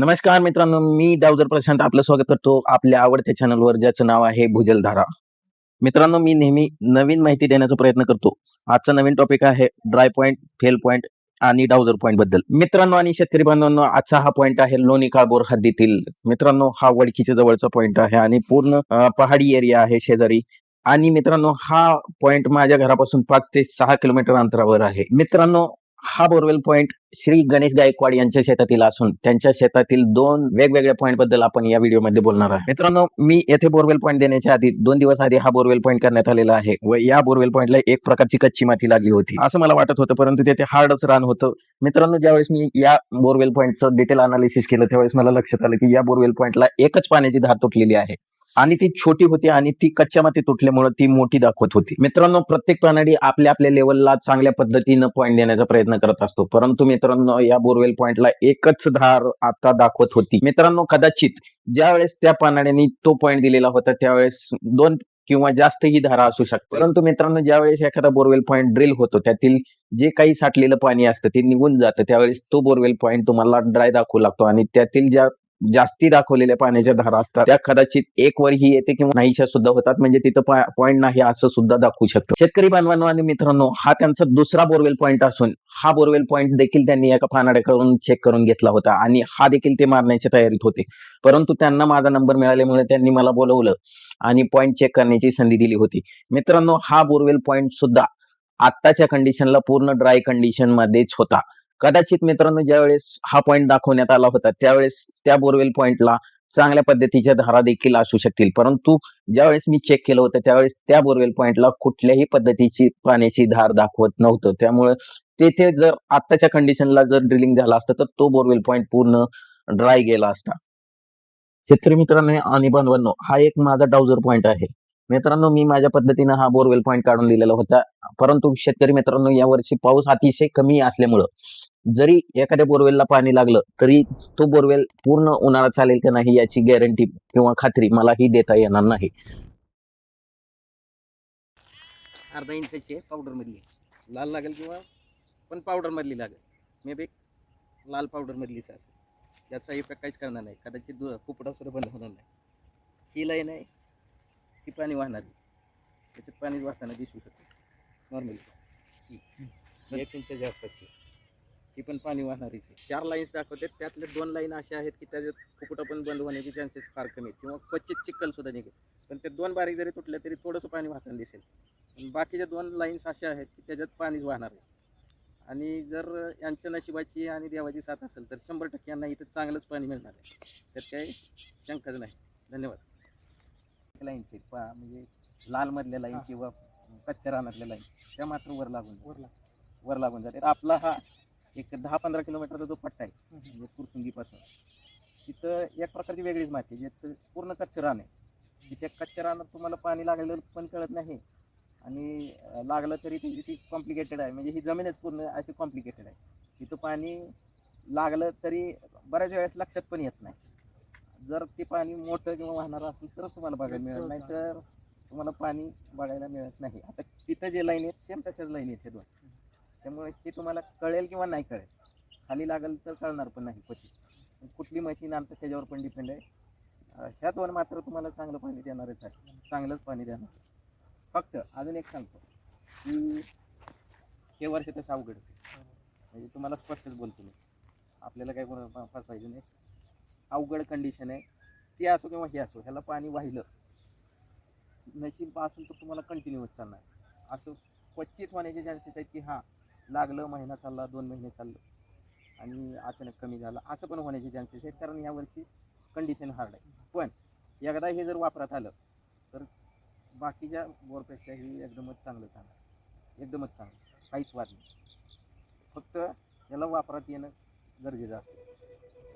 नमस्कार मित्रांनो मी डावजर प्रशांत आपलं स्वागत करतो आपल्या आवडत्या चॅनलवर ज्याचं नाव आहे भुजलधारा. मित्रांनो मी नेहमी नवीन माहिती देण्याचा प्रयत्न करतो. आजचा नवीन टॉपिक आहे ड्राय पॉईंट फेल पॉईंट आणि डावजर पॉईंटबद्दल. मित्रांनो आणि शेतकरी बांधवांनो आजचा हा पॉईंट आहे लोणी काळबोर हद्दीतील. मित्रांनो हा वडकीच्या जवळचा पॉईंट आहे आणि पूर्ण पहाडी एरिया आहे शेजारी. आणि मित्रांनो हा पॉइंट माझ्या घरापासून पाच ते सहा किलोमीटर अंतरावर आहे. मित्रांनो हा बोरवेल पॉइंट श्री गणेश गायकवाड यांच्या शेतातील असून त्यांच्या शेतातील दोन वेगवेगळ्या पॉइंटबद्दल आपण या व्हिडिओमध्ये बोलणार आहोत. मित्रांनो मी येथे बोरवेल पॉइंट देण्याच्या आधी दोन दिवस आधी हा बोरवेल पॉइंट करण्यात आलेला आहे व या बोरवेल पॉइंटला एक प्रकारची कच्ची माती लागली होती. असं मला वाटत होतं परंतु तेथे हार्डच रान होतं. मित्रांनो ज्यावेळेस मी या बोरवेल पॉइंटचं डिटेल अनालिसिस केलं त्यावेळेस मला लक्षात आलं की या बोरवेल पॉइंटला एकच पाण्याची धार तुटलेली आहे. आणि ती छोटी होती आणि ती कच्च्या माती तुटल्यामुळे ती मोठी दाखवत होती. मित्रांनो प्रत्येक प्राणी आपल्या आपल्या लेवलला चांगल्या पद्धतीनं पॉईंट देण्याचा प्रयत्न करत असतो. परंतु मित्रांनो या बोरवेल पॉईंटला एकच धार आता दाखवत होती. मित्रांनो कदाचित ज्यावेळेस त्या पानाड्याने तो पॉईंट दिलेला होता त्यावेळेस दोन किंवा जास्त ही धारा असू शकते. परंतु मित्रांनो ज्यावेळेस एखादा बोरवेल पॉईंट ड्रिल होतो त्यातील जे काही साठलेलं पाणी असतं ते निघून जातं. त्यावेळेस तो बोरवेल पॉईंट तुम्हाला ड्राय दाखवू लागतो आणि त्यातील ज्या जास्ती दाखवलेल्या पाण्याच्या धारा असतात. त्या कदाचित एक वर ही येते किंवा नाहीशा सुद्धा होतात. म्हणजे तिथं पॉईंट नाही असं सुद्धा दाखवू शकतो. शेतकरी बांधवांनो आणि मित्रांनो हा त्यांचा दुसरा बोरवेल पॉईंट असून हा बोरवेल पॉईंट देखील त्यांनी एका पानाड्याकडून चेक करून घेतला होता आणि हा देखील ते मारण्याच्या तयारीत होते. परंतु त्यांना माझा नंबर मिळाल्यामुळे त्यांनी मला बोलवलं आणि पॉईंट चेक करण्याची संधी दिली होती. मित्रांनो हा बोरवेल पॉईंट सुद्धा आत्ताच्या कंडिशनला पूर्ण ड्राय कंडिशन मध्येच होता. कदाचित मित्रांनो ज्यावेळेस हा पॉईंट दाखवण्यात आला होता त्यावेळेस त्या बोरवेल पॉईंटला चांगल्या पद्धतीच्या धारा देखील असू शकतील. परंतु ज्यावेळेस मी चेक केलं होतं त्यावेळेस त्या बोरवेल पॉईंटला कुठल्याही पद्धतीची पाण्याची धार दाखवत नव्हतं. त्यामुळे तेथे जर आत्ताच्या कंडिशनला जर ड्रिलिंग झालं असतं तर तो बोरवेल पॉईंट पूर्ण ड्राय गेला असता. शेतकरी मित्रांनो आणि बांधवांनो हा एक माझा डाउजर पॉईंट आहे. मित्रांनो मी माझ्या पद्धतीनं हा बोरवेल पॉईंट काढून दिलेला होता. परंतु शेतकरी मित्रांनो यावर्षी पाऊस अतिशय कमी असल्यामुळं जरी एखाद्या बोरवेलला पाणी लागलं तरी तो बोरवेल पूर्ण उन्हाळा चालेल का नाही याची गॅरंटी किंवा खात्री मलाही देता येणार नाही. अर्धा इंचाची आहे पावडर मधली. लाल लागेल किंवा पण पावडर मधली लागेल. मे बी लाल पावडर मधलीच असेल. याचा इफेक्ट काहीच करणार नाही. कदाचित दु कुपडा सुद्धा बंद होणार नाही. ही लाईन आहे ही पाणी वाहणार त्याच्यात पाणी वाहताना दिसू शकते. नॉर्मली ही एक इंचाच्या आसपासची ही पण पाणी वाहणारीच आहे. चार लाईन्स दाखवते त्यातले दोन लाईन अशा आहेत की त्याच्यात कुपटा पण बंद होण्याचे चान्सेस फार कमी आहेत. किंवा क्वचित चिखल सुद्धा निघेल. पण ते दोन बारीक जरी तुटल्या तरी थोडंसं पाणी वाहताना दिसेल. बाकीच्या दोन लाईन्स अशा आहेत की त्याच्यात पाणीच वाहणार आहे आणि जर यांच्या नशिबाची आणि देवाची साथ असेल तर शंभर टक्के यांना इथं चांगलंच पाणी मिळणार आहे. त्यात काही शंकाच नाही. धन्यवाद. लाईन्स आहेत पा म्हणजे लालमधल्या लाईन किंवा कच्च्या रानातल्या लाईन त्या मात्र वर लागून वर वर लागून जाते आपला हा एक दहा पंधरा किलोमीटरचा जो पट्टा आहे म्हणजे फुरसुंगीपासून तिथं एक प्रकारची वेगळीच माती आहे जे पूर्ण कच्चं रान आहे. त्या कच्च्या रानात तुम्हाला पाणी लागलेलं पण कळत नाही आणि लागलं तरी ती ती कॉम्प्लिकेटेड आहे. म्हणजे ही जमीनच पूर्ण अशी कॉम्प्लिकेटेड आहे. तिथं पाणी लागलं तरी बऱ्याच वेळेस लक्षात पण येत नाही. जर ते पाणी मोठं किंवा वाहणारं असेल तरच तुम्हाला बघायला मिळेल नाही. तर तुम्हाला पाणी बघायला मिळत नाही. आता तिथं जे लाईन आहेत सेम तशाच लाईन आहेत हे दोन. त्यामुळे ते तुम्हाला कळेल किंवा नाही कळेल. खाली लागेल तर कळणार पण नाही क्वचित. कुठली मशीन आणतात त्याच्यावर पण डिपेंड आहे. ह्यात वन मात्र तुम्हाला चांगलं पाणी देणारच आहे. चांगलंच पाणी देणार. फक्त अजून एक सांगतो की हे वर्ष तसं अवघड म्हणजे तुम्हाला स्पष्टच बोलतो मी. आपल्याला काही फार फसवायचं नाही. अवघड कंडिशन आहे. ते असो किंवा हे असो ह्याला पाणी वाहिलं नशीब असेल तर तुम्हाला कंटिन्यू होत चालणार. असं क्वचित होण्याचे चान्सेस आहेत की हां लागलं महिना चालला दोन महिने चाललं. आणि अचानक कमी झालं. असं पण होण्याचे चान्सेस आहेत कारण यावर्षी कंडिशन हार्ड आहे. पण एकदा हे जर वापरात आलं तर बाकीच्या बोरपेक्षा ही एकदमच चांगलं चांगलं एकदमच चांगलं. काहीच वाद नाही. फक्त याला वापरात येणं गरजेचं असतं.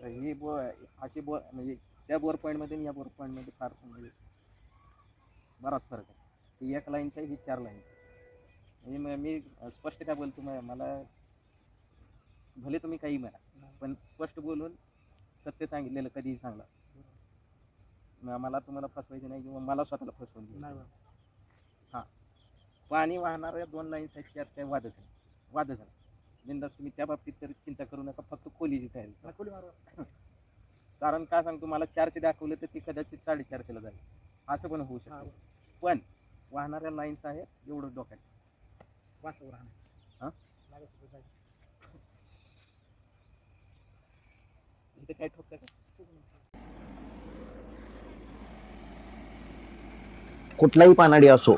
तर हे बो असे बोर म्हणजे त्या बोर पॉईंटमध्ये आणि या बोर पॉईंटमध्ये फार म्हणजे बराच फरक आहे. एक लाईनचा आहे ही चार लाईनचा म्हणजे म- मी स्पष्ट काय बोलतो म- मला भले तुम्ही काही म्हणा पण स्पष्ट बोलून सत्य सांगितलेलं कधीही चांगलं म- मला तुम्हाला फसवायचं नाही किंवा मला स्वतःला फसवून घ्यायचं नाही. हां. पाणी वाहणाऱ्या दोन लाईन्स आहेत त्यात काही वादच नाही. वादच नाही. बिंदास तुम्ही त्या बाबतीत तरी चिंता करू नका फक्त खोलीची तयारी करा. कारण काय सांगतो मला चारशे दाखवलं तर ती कदाचित साडेचारशेला जाईल. असं पण होऊ शकतं. पण वाहणाऱ्या लाईन्स आहेत एवढं डोक्यात. हा? इथे काय कुठलाही पानाडी असो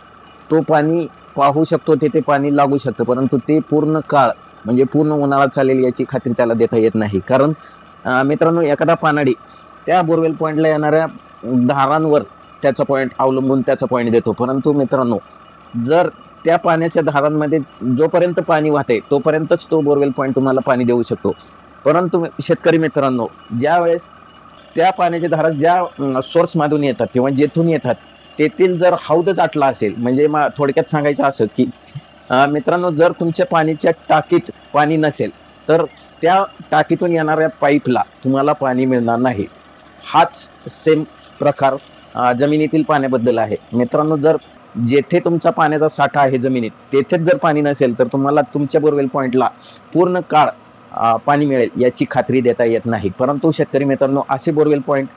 तो पाणी पाहू शकतो तिथे पाणी लागू शकतं परंतु ते पूर्ण काळ म्हणजे पूर्ण उन्हाळा चालेल याची खात्री त्याला देता येत नाही. कारण मित्रांनो एखादा पानाडी त्या बोरवेल पॉईंटला येणाऱ्या धारांवर त्याचा पॉईंट अवलंबून त्याचा पॉईंट देतो. परंतु मित्रांनो जर त्या पाण्याच्या धारांमध्ये जोपर्यंत पाणी वाहते तोपर्यंतच तो बोरवेल पॉईंट तुम्हाला पाणी देऊ शकतो. परंतु शेतकरी मित्रांनो ज्या वेळेस त्या पाण्याच्या धारा ज्या सोर्समधून येतात किंवा जेथून येतात तेथील जर हौदच आटला असेल म्हणजे मा थोडक्यात सांगायचं असं की मित्रांनो जर तुमच्या पाण्याच्या टाकीत पाणी नसेल तर त्या टाकीतून येणाऱ्या पाईपला तुम्हाला पाणी मिळणार नाही. हाच सेम प्रकार जमिनीतील पाण्याबद्दल आहे. मित्रांनो जर जेथे तुमचा पाण्याचा साठा आहे जमिनीत तेथेच जर पाणी नसेल तर तुम्हाला तुमच्या बोरवेल पॉईंटला पूर्ण काळ पाणी मिळेल याची खात्री देता येत नाही. परंतु शेतकरी मित्रांनो असे बोरवेल पॉईंट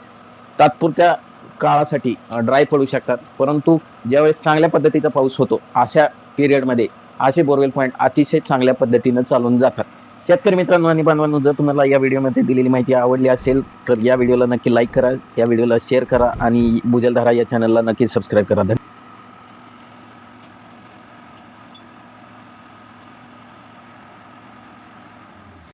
तात्पुरत्या काळासाठी ड्राय पडू शकतात. परंतु ज्यावेळेस चांगल्या पद्धतीचा पाऊस होतो अशा पिरियडमध्ये असे बोरवेल पॉईंट अतिशय चांगल्या पद्धतीनं चालून जातात. शेतकरी मित्रांनो आणि बांधवांनो जर तुम्हाला या व्हिडिओमध्ये दिलेली माहिती आवडली असेल तर या व्हिडिओला नक्की लाईक करा या व्हिडिओला शेअर करा आणि भुजलधारा या चॅनलला नक्की सबस्क्राईब करा.